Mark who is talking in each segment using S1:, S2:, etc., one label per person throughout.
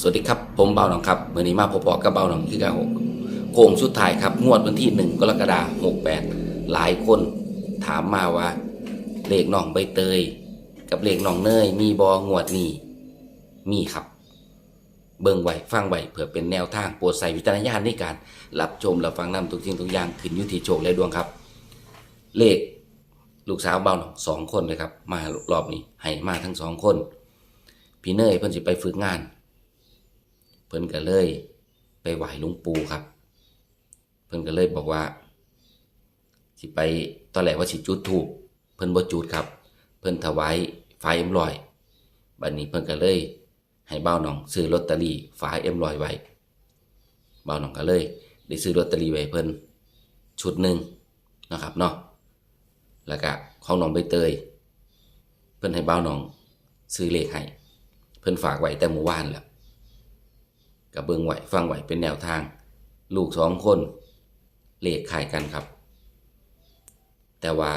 S1: สวัสดีครับ ผมเบาหนองครับเมื่อนี้มาพบๆกับเบาหนองคือเก่าโค้งสุดท้ายครับ งวดวันที่หนึ่งกรกฎาคมหกแปดหลายคนถามมาว่า เลขน้องใบเตย กับเลขน้องเนย มีบองวดนี้มีครับ เบิ่งไว้ฟังไว้เพื่อเป็นแนวทางโปรดใส่วิจารณญาณในการรับชมรับฟังนำทุกสิ่งทุกอย่างขึ้นยุติโชคและดวงครับ เลขลูกสาวเบาหนองสองคนเลยครับ มารอบนี้ให้มาทั้งสองคน พี่เนยเพิ่นสิไปฝึกงาน เพิ่นก็เลย ไปไหว้หลวงปู่ครับ เพิ่นก็เลยบอกว่า สิไปตอนแรกว่าสิจุดธูปเพิ่นบ่จุดครับ เพิ่นถวายไฟเอ็มลอยบัดนี้เพิ่นก็เลย ให้บ่าวน้องซื้อลอตเตอรี่ฝาเอ็มลอยไว้บ่าวน้องก็เลย ได้ซื้อลอตเตอรี่ไว้เพิ่นชุดหนึ่งนะครับเนาะแล้วก็ของน้องใบเตย เพิ่นให้บ่าวน้องซื้อเลขให้ เพิ่นฝากไว้แต่เมื่อวานแล้ว กับเบิ่งไหวฟังไหวเป็นแนวทาง ลูกสองคนเลขขายกันครับ แต่ว่า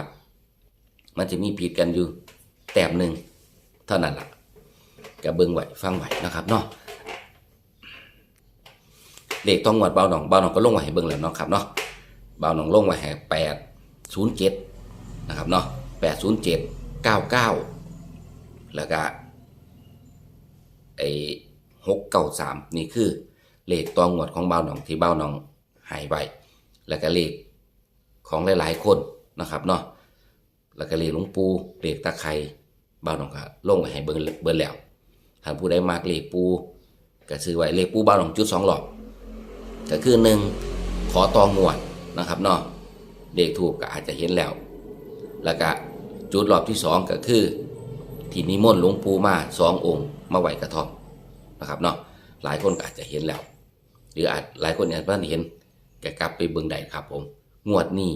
S1: มันจะมีผิดกันอยู่แต้มหนึ่งเท่านั้นล่ะกับเบิ่งไหวฟังไหวนะครับเนาะเลขต้องงวดเบาหนองเบาหนองก็ลงไว้ให้เบิ่งแล้วเนาะครับเนาะเบาหนองลงไว้ให้แปดศูนย์เจ็ดนะครับเนาะแปดศูนย์เจ็ดเก้าเก้าแล้วก็ไอ หกเก้าสามนี่คือเลขตัวงวดของเบ้าหนองที่เบ้าหนองหายไปแล้วก็เลขของหลาย ๆ คนนะครับเนาะแล้วก็เลขหลวงปูเลขตะไคร้เบ้าหนองก็ลงไว้ให้เบิ่งเบิ่งแล้วท่านผู้ใดมากเลขปูก็ซื้อไว้เลขปูเบ้าหนองจุดสองหลอกก็คือหนึ่งขอตองวดนะครับเนาะเลขถูกก็อาจจะเห็นแล้ว แล้วก็จุดรอบที่สองก็คือที่นิมนต์หลวงปู่มาสององค์มาไหวกระท่อม นะครับเนาะหลายคนอาจจะเห็นแล้ว หรืออาจหลายคนอาจไม่เห็นแกกลับไปเบิ่งใดครับ ผม งวดนี้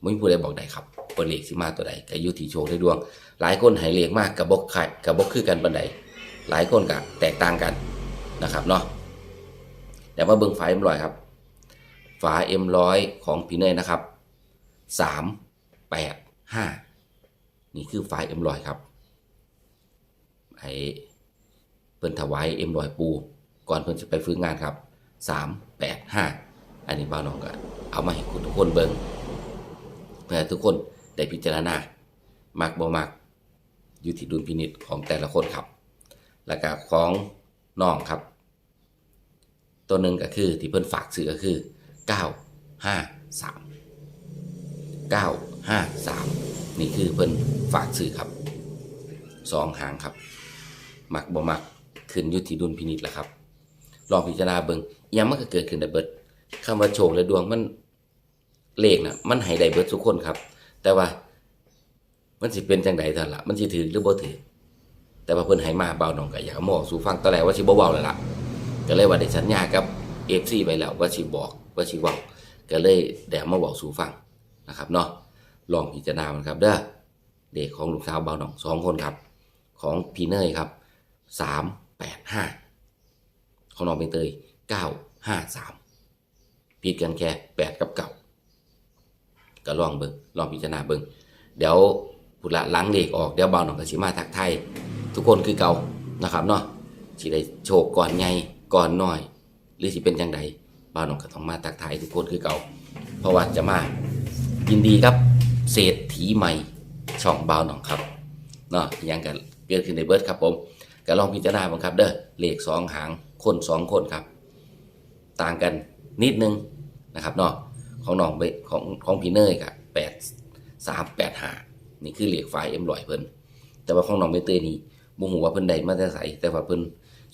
S1: ไม่มีผู้ใดบอกใดครับว่าเลขสิมาตัวใดกยู่ที่โชคได้ดวง หลายคนให้เลขมากกับบกขายกับบกคือกันบันไดหลายคนก็แตกต่างกันนะครับเนาะแต่ว่าเบิ่งฝาเอ็มร้อยครับ ฝาเอ็มร้อยของพี่เนยนะครับสามแปดห้านี่คือฝาเอ็มร้อยครับให้ เพิ่นถวายเอ็มรอยปู ก่อนเพิ่นจะไปฟื้นงานครับสามแปดห้าอันนี้บ้าน้องก็เอามาให้คุณทุกคนเบิงเพื่อทุกคนได้พิจารณา มักบ่มัก อยู่ที่ดุลพินิจของแต่ละคนครับ แล้วก็ของน้องครับ ตัวหนึ่งก็คือที่เพิ่นฝากซื้อก็คือเก้าห้าสามเก้าห้าสามนี่คือเพิ่นฝากซื้อครับสองหางครับ มักบ่มัก ขึ้นอยุติดุลพินิจแหละครับ ลองพิจารณาเบิงยังมันก็เกิดขึ้นได้เบิดคำว่าโชคและดวงมันเลขนะมันให้ได้เบิดทุกคนครับ แต่ว่า มันสิเป็นจังไดเท่านั้นละมันสิถือหรือบ่ถือแต่ว่าเพิ่นให้มาเบาหน่องก็อยากมาบอกสู่ฟังตอนแรกว่าสิบ่เว้าแล้วล่ะก็เลยว่าได้สัญญากับ FC ไปแล้วว่าสิบอกว่าสิเว้าก็เลยได้เอามาบอกสู่ฟังนะครับเนาะลองพิจารณามันครับเด้อเด็กของลูกสาวเบาหน่องสองคนครับ ของพีเนยครับสาม แปดห้าของน้องใบเตยเก้าห้าสามผิดกันแค่แปดกับเก่าก็ลองเบิงลองพิจารณาเบิงเดี๋ยวพุละล้างเด็กออกเดี๋ยวเบาหน่องกสิมาทักไทย ทุกคนคือเก่านะครับเนาะสิได้โชคก่อนไงก่อนน้อย หรือสิเป็นจังใดเบาหน่องก็ต้องมาทักไทยทุกคนคือเก่าเพราะว่าจะมายินดีครับเศรษฐีใหม่ช่องเบาหน่องครับเนาะยังกันเกิดขึ้นในเบิร์ดครับผม ก็ลองพิจารณาบ้างครับเด้อเลขสองหางคนสองคนครับ ต่างกันนิดนึงนะครับเนาะของน้องไปของของพี่เนยกับแปดสามแปดหานี่คือเลขไฟเอ็มลอยเพิ่นแต่ว่าของน้องใบเตยนี่บ่ฮู้ว่าเพิ่นใดมาแต่ไสแต่ว่าเพิ่น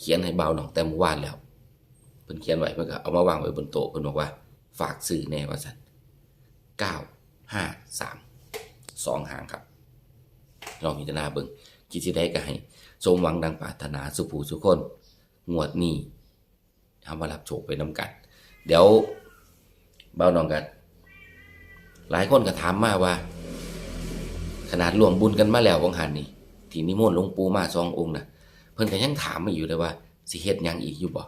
S1: เขียนให้เบาหน่องแต่เมื่อวานแล้วเพิ่นเขียนไว้เพิ่นก็เอามาวางไว้บนโต๊ะเพิ่นบอกว่า ฝากซื้อแน่ว่าซั่นเก้าห้าสามสองหางครับ ลองพิจารณาเบิ่งคิดสิได้ก็ให้สมหวังดังปรารถนาสุภูสุคนงวดนี้ทำมารับโชคไปน้ำกันเดี๋ยวเบาน้องกัน หลายคนก็ถามมาว่า ขนาดรวมบุญกันมาแล้ววังหันนี่ที่นิมนต์หลวงปู่มาสององค์นะเพิ่นก็ยังถามมาอยู่เลยว่าสิเฮ็ดยังอีกอยู่บ่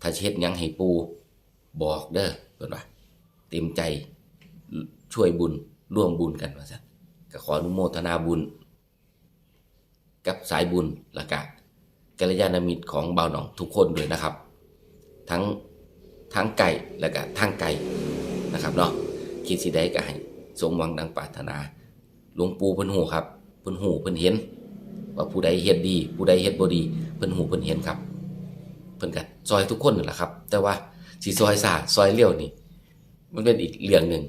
S1: ถ้าเฮ็ดยังให้ปู่บอกเด้อเพิ่นว่าเต็มใจช่วยบุญร่วมบุญกันว่าซั่นก็ขออนุโมทนาบุญ กับสายบุญและกะกัลยาณมิตรของเบาหนองทุกคนด้วยนะครับ ทั้งทั้งไก่และก็ทางไก่นะครับเนาะคิดสิได้ก็ให้สมหวังดังปรารถนาหลวงปู่เพิ่นหูครับเพิ่นหูเพิ่นเห็น ว่าผู้ใดเฮ็ดดี ผู้ใดเฮ็ดบ่ดีเพิ่นหูเพิ่นเห็นครับ เพิ่นก็ซอยทุกคนนั่นแหละครับ แต่ว่าสิซอยซาซอยเลี้ยวนี่ มันเป็นอีกเรื่องหนึ่ง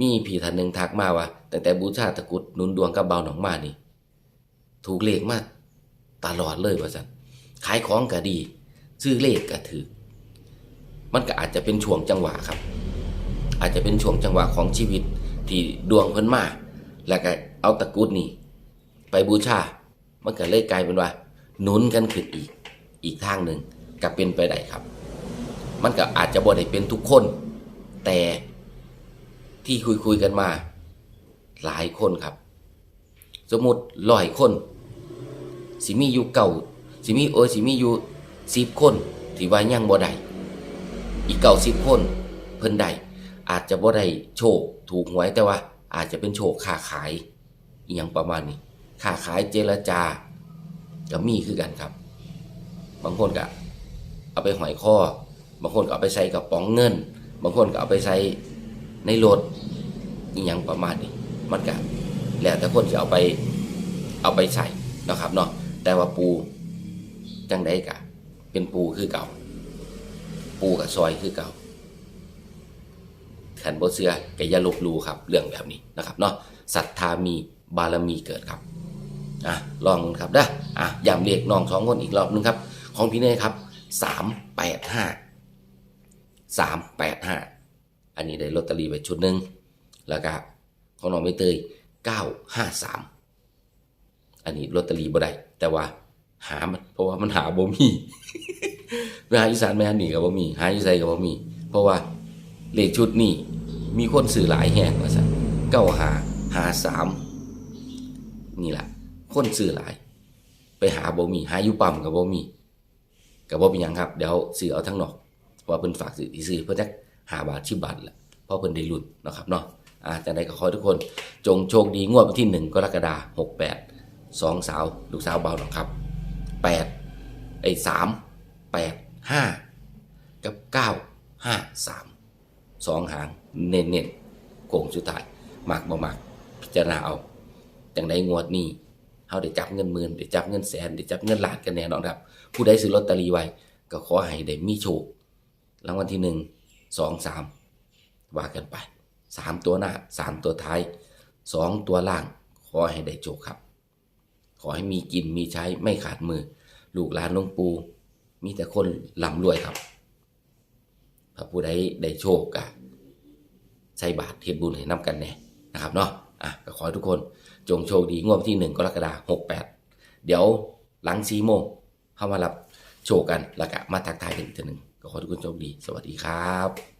S1: มีพี่ท่านหนึ่งทักมาว่าตั้งแต่บูชาตะกุดนุนดวงกับเบาหนองมานี่ ถูกเลขมาตลอดเลยว่าซั่นขายของก็ดี ซื้อเลขก็ถือ มันก็อาจจะเป็นช่วงจังหวะครับ อาจจะเป็นช่วงจังหวะของชีวิตที่ดวงเพิ่นมาแล้วก็เอาตะกุดนี่ ไปบูชา มันก็เลยกลายเป็นว่าหนุนกันขึ้นอีก อีกทางหนึ่งก็เป็นไปได้ครับ มันก็อาจจะบ่ได้เป็นทุกคน แต่ที่คุยคุยกันมา หลายคนครับ สมมติร้อยคน สิมีอยู่เก่าสิมีโอยสิมีอยู่สิบคนที่ว่ายังบ่ได้อีกเก่าสิบคน เพิ่นได้อาจจะบ่ได้โชคถูกหวยแต่ว่า อาจจะเป็นโชคค้าขายอหย่างประมาณนี้ค้าขายเจรจาก็มีคือกันครับ บางคนก็เอาไปหอยคอบางคนก็เอาไปใส่กระป๋องเงิน บางคนก็เอาไปใส่ในรถอหย่างประมาณนี้มันก็ แล้วแต่คนจะเอาไปเอาไปใส่นะครับเนาะแต่ว่าปูจังไดกะ เป็นปูคือเก่า ปูกับซอยคือเก่าขันบ่เสือก็อย่าลบลูครับ เรื่องแบบนี้นะครับเนาะศรัทธามีบารมีเกิดครับอะลองครับเด้อะย้ำเรียกน้องสองคนอีกรอบนึงครับ ของพี่เน่ครับสามแปดห้าสามแปดห้าอันนี้ได้ลอตเตอรี่ไปชุดหนึ่งแล้วก็ของน้องใบเตย เก้าห้าสามอันนี้ลอตเตอรี่บ่ได้แต่ว่าหามันเพราะว่ามันหาบ่มีไปหาอีสานแม่นนี่กับบ่มี หาอีไสกับบ่มี เพราะว่าเลขชุดนี้มีคนซื้อหลายแห่งว่าซั่นเก้าหาหาสามนี่แหละคนซื้อหลาย ไปหาบ่มี หาอยู่ปั๊มกับบ่มีกับบ่เป็นยังครับ เดี๋ยวซื้อเอาทั้งนอกเพราะว่าเพิ่นฝากซื้อที่ซื้อเพิ่นจักหาบาท10บบาทแหละเพราะเพิ่นได้ลุ้นนะครับเนาะ อ่าจังไดก็ขอทุกคนจงโชคดีงวดวันที่ 1 กรกฎาคม68สองสาว ลูกสาวเบาหนองครับ 8 ไอ้3 8 5 กับ 9 5 3สองหางเน้นๆโค้งสุดท้ายมักบ่มักพิจารณาเอาจังได้งวดนี้เฮาได้จับเงินหมื่นได้จับเงินแสนได้จับเงินล้านกันแน่นอนครับ ผู้ใดซื้อลอตเตอรี่ไว้ก็ขอให้ได้มีโชครางวัลที่หนึ่งสองสามว่ากันไป สามตัวหน้าสามตัวท้ายสองตัวล่าง ขอให้ได้โชคครับ ขอให้มีกินมีใช้ไม่ขาดมือ ลูกหลานหลวงปูมีแต่คนร่ำรวยครับถ้าผู้ใดได้โชคกะใส่บาตรเทศบุญให้น้ำกันแน่นะครับเนาะอะก็ขอให้ทุกคนจงโชคดีงวดที่หนึ่งกรกฎาคมหกแปดเดี๋ยวหลังสี่โมงเข้ามารับโชคกันแล้วก็มาทักทายกันอีกทีหนึ่งก็ขอทุกคนโชคดี สวัสดีครับ